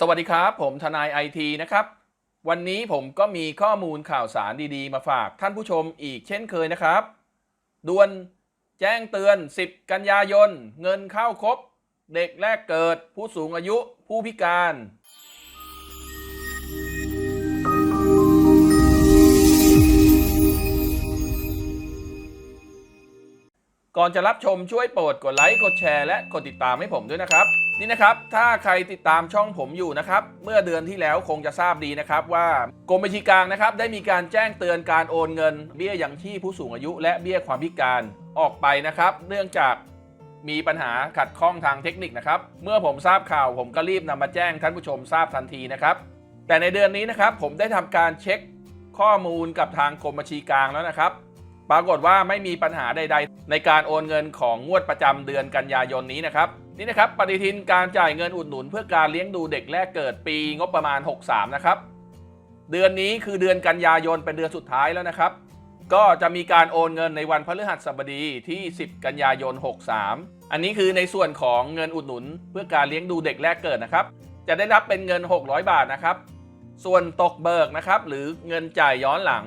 สวัสดีครับ ผมทนายไอทีนะครับ วันนี้ผมก็มีข้อมูลข่าวสารดีๆ มาฝากท่านผู้ชมอีกเช่นเคยนะครับด่วนแจ้งเตือน 10 กันยายน เงินเข้าครบ เด็กแรกเกิด ผู้สูงอายุผู้พิการ ก่อนจะรับชมช่วยโปรดกดไลค์กดแชร์และกดติดตามให้ผมด้วยนะครับ นี่นะครับถ้าใครติดตามช่องผมอยู่นะครับเมื่อเดือนที่แล้วคงจะทราบดีนะครับว่ากรมบัญชีกลางนะครับได้มีการแจ้งเตือนการโอนเงิน เบี้ยยังชีพผู้สูงอายุ และเบี้ยความพิการออกไปนะครับ เนื่องจากมีปัญหาขัดข้องทางเทคนิคนะครับ เมื่อผมทราบข่าวผมก็รีบนำมาแจ้งท่านผู้ชมทราบทันทีนะครับ แต่ในเดือนนี้นะครับผมได้ทำการเช็คข้อมูลกับทางกรมบัญชีกลางแล้วนะครับ ปรากฏว่าไม่มีปัญหาใด ๆ ในการโอนเงินของงวดประจำเดือนกันยายนนี้นะครับ นี่นะครับปฏิทินการจ่ายเงินอุดหนุน เพื่อการเลี้ยงดูเด็กแรกเกิดปีงบประมาณ 63 นะครับ เดือนนี้คือเดือนกันยายนเป็นเดือนสุดท้ายแล้วนะครับ ก็จะมีการโอนเงินในวันพฤหัสบดีที่ 10 กันยายน 63 อันนี้คือในส่วนของเงินอุดหนุน เพื่อการเลี้ยงดูเด็กแรกเกิดนะครับ จะได้รับเป็นเงิน 600 บาทนะครับ ส่วนตกเบิกนะครับหรือเงินจ่ายย้อนหลัง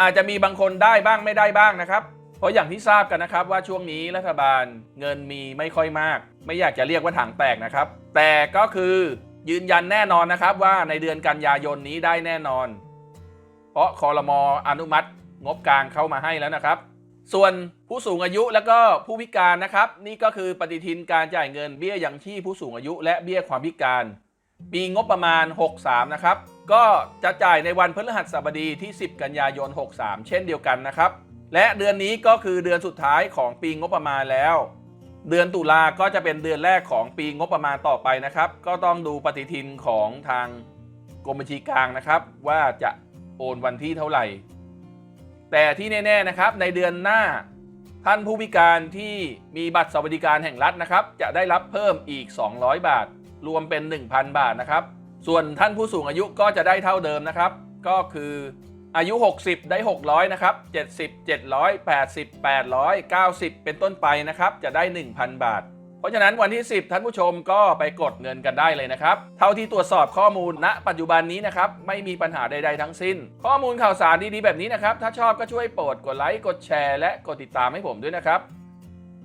อาจจะมีบางคนได้บ้างไม่ได้บ้างนะครับ เพราะอย่างที่ทราบกันนะครับว่าช่วงนี้รัฐบาลเงินมีไม่ค่อยมาก ไม่อยากจะเรียกว่าถังแตกนะครับ แต่ก็คือยืนยันแน่นอนนะครับว่าในเดือนกันยายนนี้ได้แน่นอน เพราะคอรมออนุมัติ งบกลางเข้ามาให้แล้วนะครับ ส่วนผู้สูงอายุแล้วก็ผู้พิการนะครับ นี่ก็คือปฏิทินการจ่ายเงินเบี้ยยังชีพผู้สูงอายุ และเบี้ยความพิการ ปีงบประมาณ 63 นะครับ ก็จะจ่ายในวันพฤหัสบดีที่ 10 กันยายน 63 เช่นเดียวกันนะครับ และเดือนนี้ก็คือเดือนสุดท้ายของปีงบประมาณแล้ว เดือนตุลาก็จะเป็นเดือนแรกของปีงบประมาณต่อไปนะครับ ก็ต้องดูปฏิทินของทางกรมบัญชีกลางนะครับ ว่าจะโอนวันที่เท่าไหร่ แต่ที่แน่ๆนะครับในเดือนหน้าท่านผู้พิการที่มีบัตรสวัสดิการแห่งรัฐนะครับ จะได้รับเพิ่มอีก 200 บาท รวมเป็น 1,000 บาทนะครับ ส่วนท่านผู้สูงอายุก็จะได้เท่าเดิมนะครับ ก็คือ อายุ 60 ได้ 600 นะครับ 70 700 80 800 90 เป็นต้นไปนะครับ จะได้ 1,000 บาท เพราะฉะนั้นวันที่ 10 ท่านผู้ชมก็ไปกดเงินกันได้เลยนะครับ เท่าที่ตรวจสอบข้อมูลณ ปัจจุบันนี้นะครับ ไม่มีปัญหาใด ๆ ทั้งสิ้น ข้อมูลข่าวสารดีๆแบบนี้นะครับ ถ้าชอบก็ช่วยโปรดกดไลค์กดแชร์และกดติดตามให้ผมด้วยนะครับ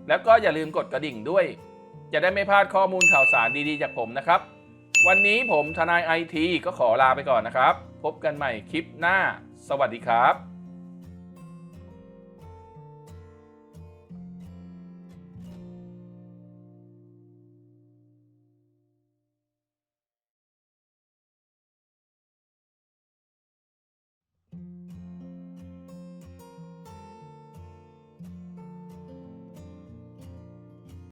แล้วก็อย่าลืมกดกระดิ่งด้วย จะได้ไม่พลาดข้อมูลข่าวสารดีๆ จากผมนะครับ วันนี้ผมทนายไอทีก็ขอลาไปก่อนนะครับ พบกันใหม่คลิปหน้า สวัสดีครับ